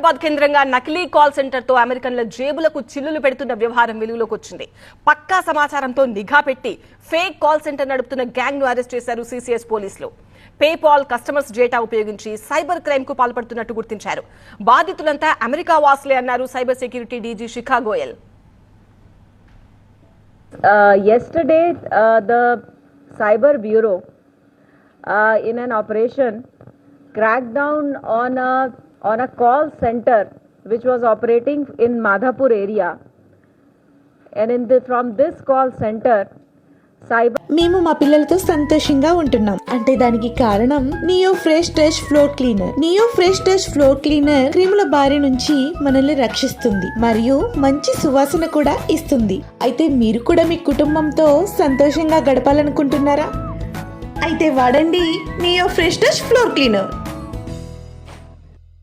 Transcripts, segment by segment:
హైదరాబాద్ కేంద్రంగా నకిలీ కాల్ సెంటర్తో అమెరికన్ల జేబులకు చిల్లులు పెడుతున్న వ్యవహారం వెలుగులోకి వచ్చింది. పక్కా సమాచారంతో నిఘా పెట్టి ఫేక్ కాల్ సెంటర్ నడుపుతున్న గ్యాంగ్ను అరెస్ట్ చేశారు సీసీఎస్ పోలీసులు. పేపాల్ కస్టమర్స్ డేటా ఉపయోగించి సైబర్ క్రైమ్కు పాల్పడుతున్నట్టు గుర్తించారు. బాధితులంతా అమెరికా వాసులే అన్నారు cyber security DG Shikha Goyal. Uh, yesterday, uh, the Cyber Bureau, uh, in an operation, cracked down on a on a call center which was operating in Madhapur area, and in the, from this call center, మేము మా పిల్లలతో సంతోషంగా ఉంటున్నాం. అంటే దానికి కారణం neo fresh touch floor cleaner neo fresh touch floor cleaner క్రిముల బారి నుంచి మనల్ని రక్షిస్తుంది మరియు మంచి సువాసన కూడా ఇస్తుంది. అయితే మీరు కూడా మీ కుటుంబంతో సంతోషంగా గడపాలనుకుంటున్నారా? అయితే వాడండి neo fresh touch floor cleaner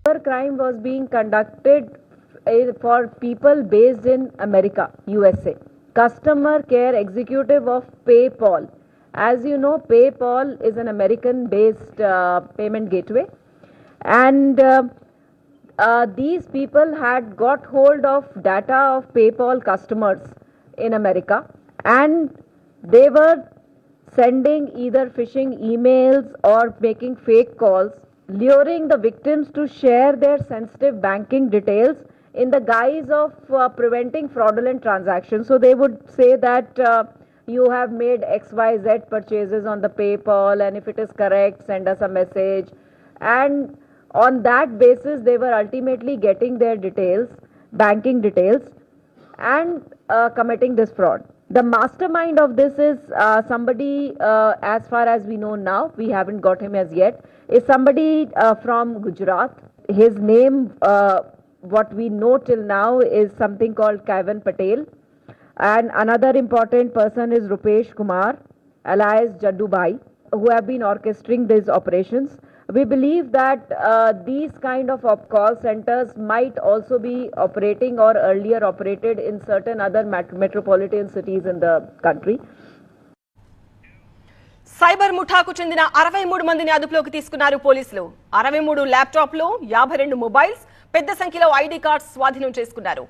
cyber crime was being conducted uh, for people based in America, USA. Customer care executive of PayPal. As you know, PayPal is an American based uh, payment gateway. And uh, uh, these people had got hold of data of PayPal customers in America and they were sending either phishing emails or making fake calls, luring the victims to share their sensitive banking details in the guise of uh, preventing fraudulent transactions. So they would say that uh, you have made XYZ purchases on the PayPal, and if it is correct, send us a message. And on that basis, they were ultimately getting their details, banking details, and uh, committing this fraud. The mastermind of this is uh, somebody, uh, as far as we know now, we haven't got him as yet, is somebody uh, from Gujarat. His name, uh, what we know till now, is something called Kaivan Patel. And another important person is Rupesh Kumar, alias Jaddu Bhai, who have been orchestrating these operations. We believe that uh, these kind of op- call centers might also be operating or earlier operated in certain other met- metropolitan cities in the country. Cyber ముఠాకు చెందిన అరవై మూడు మందిని అదుపులోకి తీసుకున్నారు పోలీసులు అరవై మూడు ల్యాప్టాప్లు యాభై రెండు మొబైల్స్ పెద్ద సంఖ్యలో ఐడి కార్డ్స్ స్వాధీనం చేసుకున్నారు